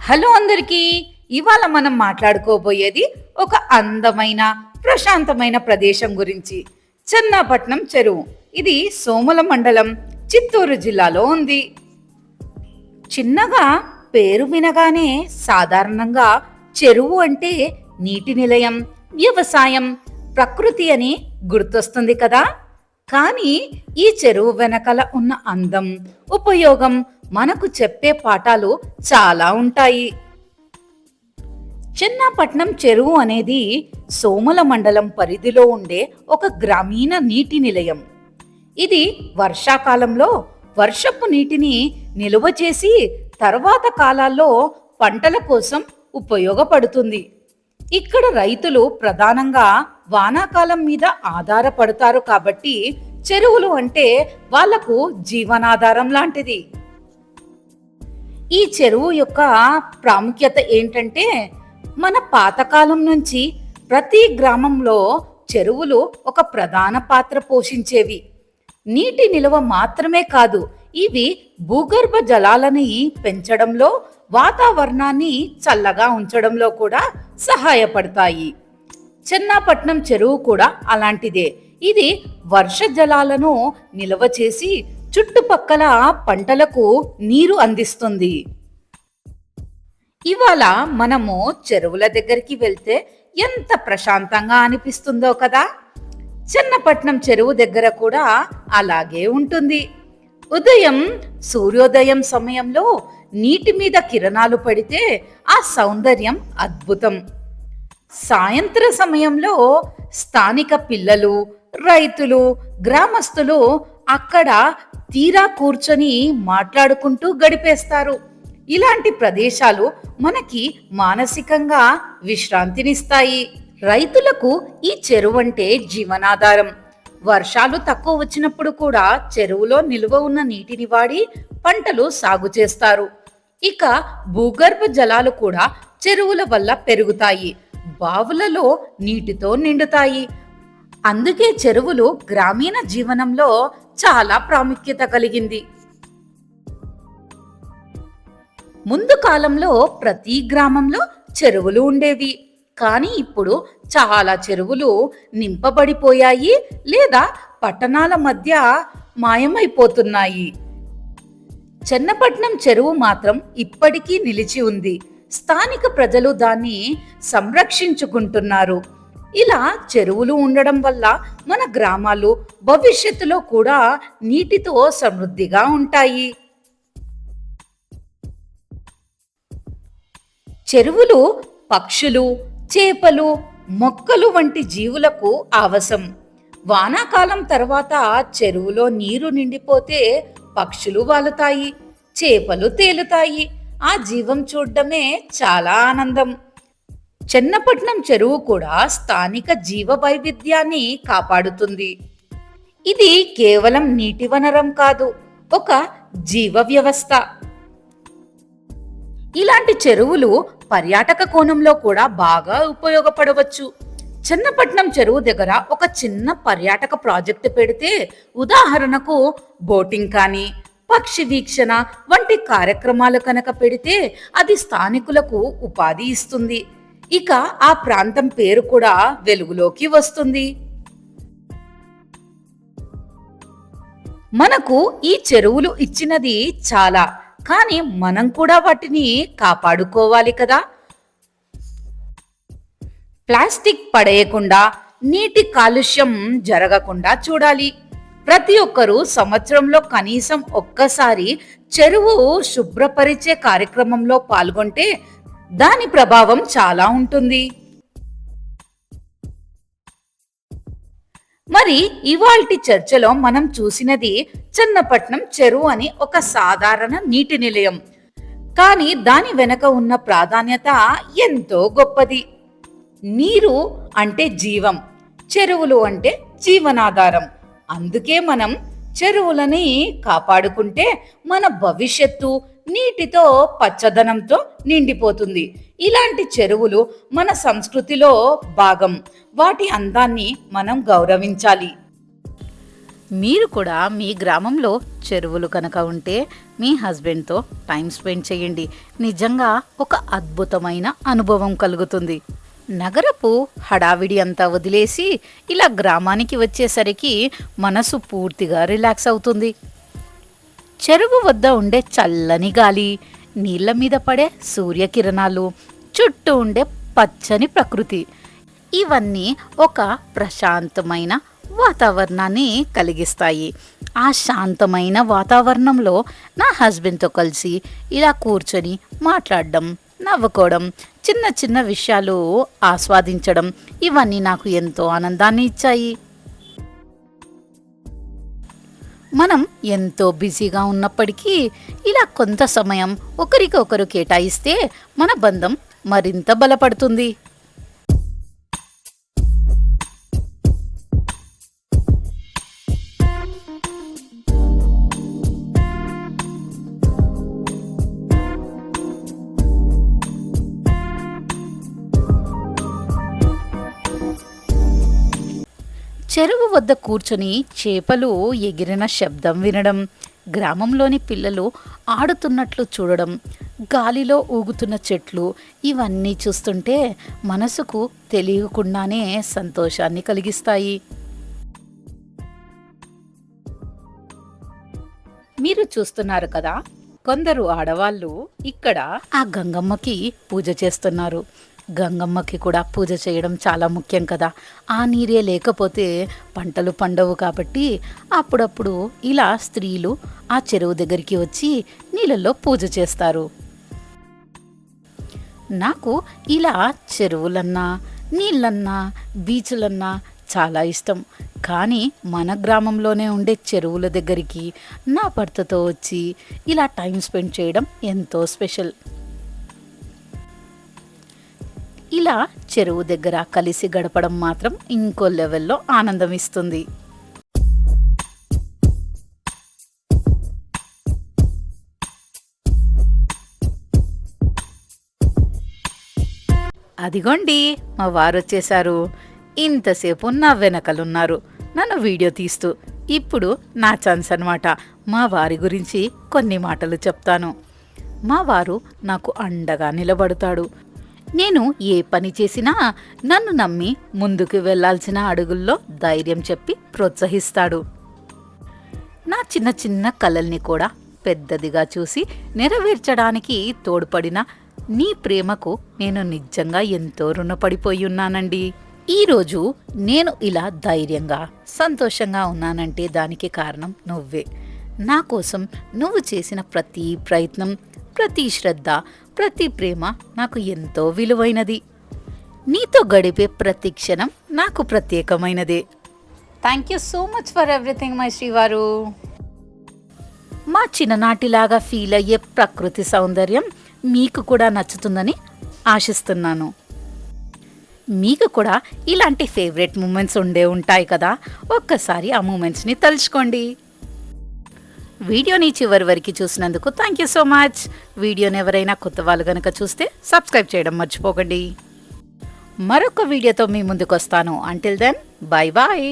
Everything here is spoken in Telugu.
హలో అందరికీ ఇవాళ మనం మాట్లాడుకోబోయేది ఒక అందమైన ప్రశాంతమైన ప్రదేశం గురించి. చెన్నాపట్నం చెరువు. ఇది సోమల మండలం చిత్తూరు జిల్లాలో ఉంది. చిన్నగా పేరు వినగానే సాధారణంగా చెరువు అంటే నీటి నిలయం వ్యవసాయం ప్రకృతి అని గుర్తొస్తుంది కదా. కానీ ఈ చెరువు వెనకల ఉన్న అందం ఉపయోగం మనకు చెప్పే పాఠాలు చాలా ఉంటాయి. చిన్నపట్నం చెరువు అనేది సోమల మండలం పరిధిలో ఉండే ఒక గ్రామీణ నీటి నిలయం. ఇది వర్షాకాలంలో వర్షపు నీటిని నిలువ చేసి తర్వాత కాలాల్లో పంటల కోసం ఉపయోగపడుతుంది. ఇక్కడ రైతులు ప్రధానంగా వానాకాలం మీద ఆధారపడతారు కాబట్టి చెరువులు అంటే వాళ్ళకు జీవనాధారం లాంటిది. ఈ చెరువు యొక్క ప్రాముఖ్యత ఏంటంటే మన పాతకాలం నుంచి ప్రతి గ్రామంలో చెరువులు ఒక ప్రధాన పాత్ర పోషించేవి. నీటి నిల్వ మాత్రమే కాదు ఇవి భూగర్భ జలాలని పెంచడంలో వాతావరణాన్ని చల్లగా ఉంచడంలో కూడా సహాయపడతాయి. చెన్నాపట్నం చెరువు కూడా అలాంటిదే. ఇది వర్ష జలాలను నిల్వ చేసి చుట్టుపక్కల పంటలకు నీరు అందిస్తుంది. ఇవాళ మనము చెరువుల దగ్గరికి వెళ్తే ఎంత ప్రశాంతంగా అనిపిస్తుందో కదా! చిన్నపట్నం చెరువు దగ్గర కూడా అలాగే ఉంటుంది. ఉదయం సూర్యోదయం సమయంలో నీటి మీద కిరణాలు పడితే ఆ సౌందర్యం అద్భుతం. సాయంత్ర సమయంలో స్థానిక పిల్లలు రైతులు గ్రామస్తులు అక్కడ తీరా కూర్చొని మాట్లాడుకుంటూ గడిపేస్తారు. ఇలాంటి ప్రదేశాలు మనకి మానసికంగా విశ్రాంతినిస్తాయి. రైతులకు ఈ చెరువంటే జీవనాధారం. వర్షాలు తక్కువ వచ్చినప్పుడు కూడా చెరువులో నిల్వ ఉన్న నీటిని వాడి పంటలు సాగు చేస్తారు. ఇక భూగర్భ జలాలు కూడా చెరువుల వల్ల పెరుగుతాయి. బావులలో నీటితో నిండుతాయి. అందుకే చెరువులు గ్రామీణ జీవనంలో చాలా ప్రాముఖ్యత కలిగింది. ముందు కాలంలో ప్రతి గ్రామంలో చెరువులు ఉండేవి. కానీ ఇప్పుడు చాలా చెరువులు నింపబడిపోయాయి లేదా పట్టణాల మధ్య మాయమైపోతున్నాయి. చెన్నపట్నం చెరువు మాత్రం ఇప్పటికీ నిలిచి ఉంది. స్థానిక ప్రజలు దాన్ని సంరక్షించుకుంటున్నారు. ఇలా చెరువులు ఉండడం వల్ల మన గ్రామాలు భవిష్యత్తులో కూడా నీటితో సమృద్ధిగా ఉంటాయి. చెరువులు పక్షులు చేపలు మొక్కలు వంటి జీవులకు ఆవసం. వానాకాలం తర్వాత చెరువులో నీరు నిండిపోతే పక్షులు వాలుతాయి చేపలు తేలుతాయి. ఆ జీవం చూడడమే చాలా ఆనందం. చెన్నపట్నం చెరువు కూడా స్థానిక జీవ వైవిధ్యాన్ని కాపాడుతుంది. ఇది కేవలం నీటి వనరం కాదు ఒక జీవ వ్యవస్థ ఇలాంటి చెరువులు పర్యాటక కోణంలో కూడా బాగా ఉపయోగపడవచ్చు. చిన్నపట్నం చెరువు దగ్గర ఒక చిన్న పర్యాటక ప్రాజెక్టు పెడితే ఉదాహరణకు బోటింగ్ కానీ పక్షి వీక్షణ వంటి కార్యక్రమాలు కనుక పెడితే అది స్థానికులకు ఉపాధి ఇస్తుంది. ఇక ఆ ప్రాంతం పేరు కూడా వెలుగులోకి వస్తుంది. మనకు ఈ చెరువులు ఇచ్చినది చాలా కానీ మనం కూడా వాటిని కాపాడుకోవాలి కదా. ప్లాస్టిక్ పడేయకుండా నీటి కాలుష్యం జరగకుండా చూడాలి. ప్రతి ఒక్కరూ సంవత్సరంలో కనీసం ఒక్కసారి చెరువు శుభ్రపరిచే కార్యక్రమంలో పాల్గొంటే దాని ప్రభావం చాలా ఉంటుంది. మరి ఇవాల్టి చర్చలో మనం చూసినది చెన్నపట్నం చెరువు అని ఒక సాధారణ నీటి నిలయం. కానీ దాని వెనక ఉన్న ప్రాధాన్యత ఎంతో గొప్పది. నీరు అంటే జీవం చెరువులు అంటే జీవనాధారం. అందుకే మనం చెరువులని కాపాడుకుంటే మన భవిష్యత్తు నీటితో పచ్చదనంతో నిండిపోతుంది. ఇలాంటి చెరువులు మన సంస్కృతిలో భాగం. వాటి అందాన్ని మనం గౌరవించాలి. మీరు కూడా మీ గ్రామంలో చెరువులు కనుక ఉంటే మీ హస్బెండ్తో టైం స్పెండ్ చేయండి. నిజంగా ఒక అద్భుతమైన అనుభవం కలుగుతుంది. నగరపు హడావిడి అంతా వదిలేసి ఇలా గ్రామానికి వచ్చేసరికి మనసు పూర్తిగా రిలాక్స్ అవుతుంది. చెరువు వద్ద ఉండే చల్లని గాలి నీళ్ళ మీద పడే సూర్యకిరణాలు చుట్టూ ఉండే పచ్చని ప్రకృతి. ఇవన్నీ ఒక ప్రశాంతమైన వాతావరణాన్ని కలిగిస్తాయి. ఆ శాంతమైన వాతావరణంలో నా హస్బెండ్తో కలిసి ఇలా కూర్చొని మాట్లాడడం నవ్వుకోవడం చిన్న చిన్న విషయాలు ఆస్వాదించడం ఇవన్నీ నాకు ఎంతో ఆనందాన్ని ఇచ్చాయి. మనం ఎంతో బిజీగా ఉన్నప్పటికీ ఇలా కొంత సమయం ఒకరికొకరు కేటాయిస్తే మన బంధం మరింత బలపడుతుంది. చెరువు వద్ద కూర్చొని చేపలు ఎగిరిన శబ్దం వినడం గ్రామంలోని పిల్లలు ఆడుతున్నట్లు చూడడం గాలిలో ఊగుతున్న చెట్లు ఇవన్నీ చూస్తుంటే మనసుకు తెలియకుండానే సంతోషాన్ని కలిగిస్తాయి. మీరు చూస్తున్నారు కదా కొందరు ఆడవాళ్ళు ఇక్కడ ఆ గంగమ్మకి పూజ చేస్తున్నారు. గంగమ్మకి కూడా పూజ చేయడం చాలా ముఖ్యం కదా. ఆ నీరే లేకపోతే పంటలు పండవు కాబట్టి అప్పుడప్పుడు ఇలా స్త్రీలు ఆ చెరువు దగ్గరికి వచ్చి నీళ్ళల్లో పూజ చేస్తారు. నాకు ఇలా చెరువులన్నా నీళ్ళన్నా బీచ్లన్నా చాలా ఇష్టం. కానీ మన గ్రామంలోనే ఉండే చెరువుల దగ్గరికి నా భర్తతో వచ్చి ఇలా టైం స్పెండ్ చేయడం ఎంతో స్పెషల్. ఇలా చెరువు దగ్గర కలిసి గడపడం మాత్రం ఇంకో లెవెల్లో ఆనందం ఇస్తుంది. అదిగోండి మా వారు వచ్చేశారు. ఇంతసేపు నా వెనకలున్నారు. నన్ను వీడియో తీస్తూ. ఇప్పుడు నా ఛాన్స్ అనమాట మా వారి గురించి కొన్ని మాటలు చెప్తాను. మా వారు నాకు అండగా నిలబడతాడు. నేను ఏ పని చేసినా నన్ను నమ్మి ముందుకు వెళ్ళాల్సిన అడుగుల్లో ధైర్యం చెప్పి ప్రోత్సహిస్తాడు. నా చిన్న చిన్న కలల్ని కూడా పెద్దదిగా చూసి నెరవేర్చడానికి తోడ్పడిన నీ ప్రేమకు నేను నిజంగా ఎంతో రుణపడిపోయి ఉన్నానండి. ఈరోజు నేను ఇలా ధైర్యంగా సంతోషంగా ఉన్నానంటే దానికి కారణం నువ్వే. నా కోసం నువ్వు చేసిన ప్రతి ప్రయత్నం ప్రతి శ్రద్ధ ప్రతి ప్రేమ నాకు ఎంతో విలువైనది. నీతో గడిపే ప్రతి క్షణం నాకు ప్రత్యేకమైనదే. Thank you so much for everything my శ్రీవారు మా చిన్ననాటిలాగా ఫీల్ అయ్యే ప్రకృతి సౌందర్యం మీకు కూడా నచ్చుతుందని ఆశిస్తున్నాను. మీకు కూడా ఇలాంటి ఫేవరెట్ మూమెంట్స్ ఉండే ఉంటాయి కదా. ఒక్కసారి ఆ మూమెంట్స్ని తలుచుకోండి. వీడియోని చివరి వరకు చూసినందుకు థ్యాంక్ యూ సో మచ్ వీడియోని ఎవరైనా కొత్త వాళ్ళు కనుక చూస్తే సబ్స్క్రైబ్ చేయడం మర్చిపోకండి. మరొక వీడియోతో మీ ముందుకు వస్తాను అంటిల్ దెన్ బాయ్ బాయ్